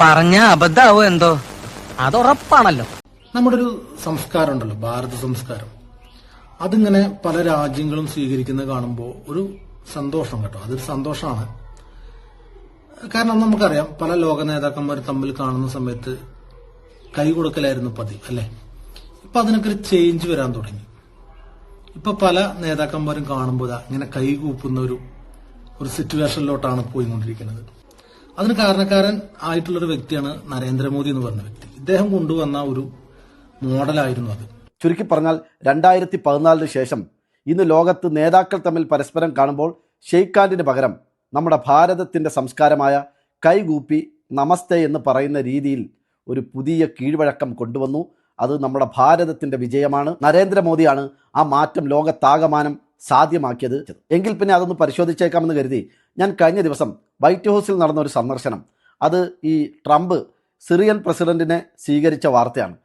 പറഞ്ഞ അബദ്ധാവോ എന്തോ? അത് ഉറപ്പാണല്ലോ നമ്മുടെ ഒരു സംസ്കാരം ഉണ്ടല്ലോ ഭാരത സംസ്കാരം. അതിങ്ങനെ പല രാജ്യങ്ങളും സ്വീകരിക്കുന്ന കാണുമ്പോൾ ഒരു സന്തോഷം കേട്ടോ. അതൊരു സന്തോഷമാണ്. കാരണം നമുക്കറിയാം പല ലോക നേതാക്കന്മാർ തമ്മിൽ കാണുന്ന സമയത്ത് കൈ കൊടുക്കലായിരുന്നു പതിവ് അല്ലെ? ഇപ്പൊ അതിനൊക്കെ ഒരു ചേഞ്ച് വരാൻ തുടങ്ങി. ഇപ്പൊ പല നേതാക്കന്മാരും കാണുമ്പോൾ ഇങ്ങനെ കൈ കൂപ്പുന്ന ഒരു ഒരു സിറ്റുവേഷനിലോട്ടാണ് പോയിക്കൊണ്ടിരിക്കുന്നത്. അതിന് കാരണക്കാരൻ ആയിട്ടുള്ളൊരു വ്യക്തിയാണ് നരേന്ദ്രമോദി എന്ന് പറഞ്ഞ വ്യക്തി. ഇദ്ദേഹം കൊണ്ടുവന്ന ഒരു മോഡലായിരുന്നു അത്. ചുരുക്കി പറഞ്ഞാൽ രണ്ടായിരത്തി പതിനാലിന് ശേഷം ഇന്ന് ലോകത്ത് നേതാക്കൾ തമ്മിൽ പരസ്പരം കാണുമ്പോൾ ഷെയ്ഖ് ഹാൻഡിന് പകരം നമ്മുടെ ഭാരതത്തിന്റെ സംസ്കാരമായ കൈകൂപ്പി നമസ്തേ എന്ന് പറയുന്ന രീതിയിൽ ഒരു പുതിയ കീഴ്വഴക്കം കൊണ്ടുവന്നു. അത് നമ്മുടെ ഭാരതത്തിന്റെ വിജയമാണ്. നരേന്ദ്രമോദിയാണ് ആ മാറ്റം ലോകത്താകമാനം സാധ്യമാക്കിയത് എങ്കിൽ പിന്നെ അതൊന്ന് പരിശോധിച്ചേക്കാമെന്ന് കരുതി ഞാൻ കഴിഞ്ഞ ദിവസം വൈറ്റ് ഹൗസിൽ നടന്ന ഒരു സന്ദർശനം. അത് ഈ ട്രംപ് സിറിയൻ പ്രസിഡന്റിനെ സ്വീകരിച്ച വാർത്തയാണ്.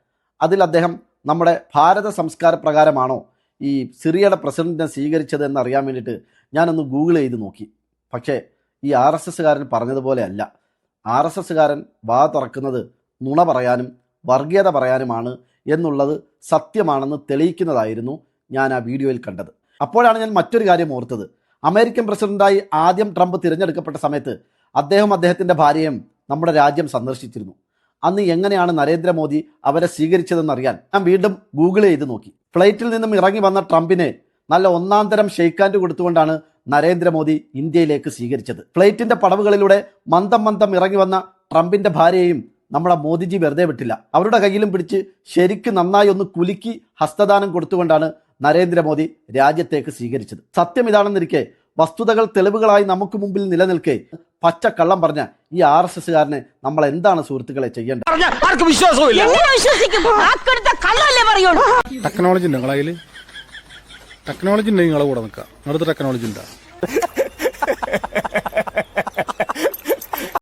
അതിൽ അദ്ദേഹം നമ്മുടെ ഭാരത സംസ്കാര പ്രകാരമാണോ ഈ സിറിയയുടെ പ്രസിഡന്റിനെ സ്വീകരിച്ചത് എന്നറിയാൻ വേണ്ടിയിട്ട് ഞാനൊന്ന് ഗൂഗിൾ ചെയ്ത് നോക്കി. പക്ഷേ ഈ ആർ എസ് എസ്സുകാരൻ പറഞ്ഞതുപോലെ അല്ല. ആർ എസ് എസ്സുകാരൻ വാ തുറക്കുന്നത് നുണ പറയാനും വർഗീയത പറയാനുമാണ് എന്നുള്ളത് സത്യമാണെന്ന് തെളിയിക്കുന്നതായിരുന്നു ഞാൻ ആ വീഡിയോയിൽ കണ്ടത്. അപ്പോഴാണ് ഞാൻ മറ്റൊരു കാര്യം ഓർത്തത്. അമേരിക്കൻ പ്രസിഡന്റായി ആദ്യം ട്രംപ് തിരഞ്ഞെടുക്കപ്പെട്ട സമയത്ത് അദ്ദേഹം അദ്ദേഹത്തിന്റെ ഭാര്യയും നമ്മുടെ രാജ്യം സന്ദർശിച്ചിരുന്നു. അന്ന് എങ്ങനെയാണ് നരേന്ദ്രമോദി അവരെ സ്വീകരിച്ചതെന്നറിയാൻ ഞാൻ വീണ്ടും ഗൂഗിൾ ചെയ്ത് നോക്കി. ഫ്ലൈറ്റിൽ നിന്നും ഇറങ്ങി വന്ന ട്രംപിനെ നല്ല ഒന്നാം തരം ഷെയ്ക്കാൻഡ് കൊടുത്തുകൊണ്ടാണ് നരേന്ദ്രമോദി ഇന്ത്യയിലേക്ക് സ്വീകരിച്ചത്. ഫ്ലൈറ്റിന്റെ പടവുകളിലൂടെ മന്ദം മന്ദം ഇറങ്ങി വന്ന ട്രംപിന്റെ ഭാര്യയെയും നമ്മുടെ മോദിജി വെറുതെ വിട്ടില്ല. അവരുടെ കയ്യിലും പിടിച്ച് ശരിക്ക് നന്നായി ഒന്ന് കുലുക്കി ഹസ്തദാനം കൊടുത്തുകൊണ്ടാണ് നരേന്ദ്രമോദി രാജ്യത്തേക്ക് സ്വീകരിച്ചത്. സത്യം ഇതാണെന്നിരിക്കെ വസ്തുതകൾ തെളിവുകളായി നമുക്ക് മുമ്പിൽ നിലനിൽക്കെ പച്ച കള്ളം പറഞ്ഞ ഈ ആർ എസ് എസ്സുകാരനെ നമ്മൾ എന്താണ് സുഹൃത്തുക്കളെ ചെയ്യേണ്ടത്? ടെക്നോളജി ഉണ്ട് നിങ്ങളെ കയ്യിൽ ടെക്നോളജി ഉണ്ട് നിങ്ങളെ കൂടെ നിൽക്കാം. നിങ്ങളുടെ ടെക്നോളജി ഉണ്ടാ?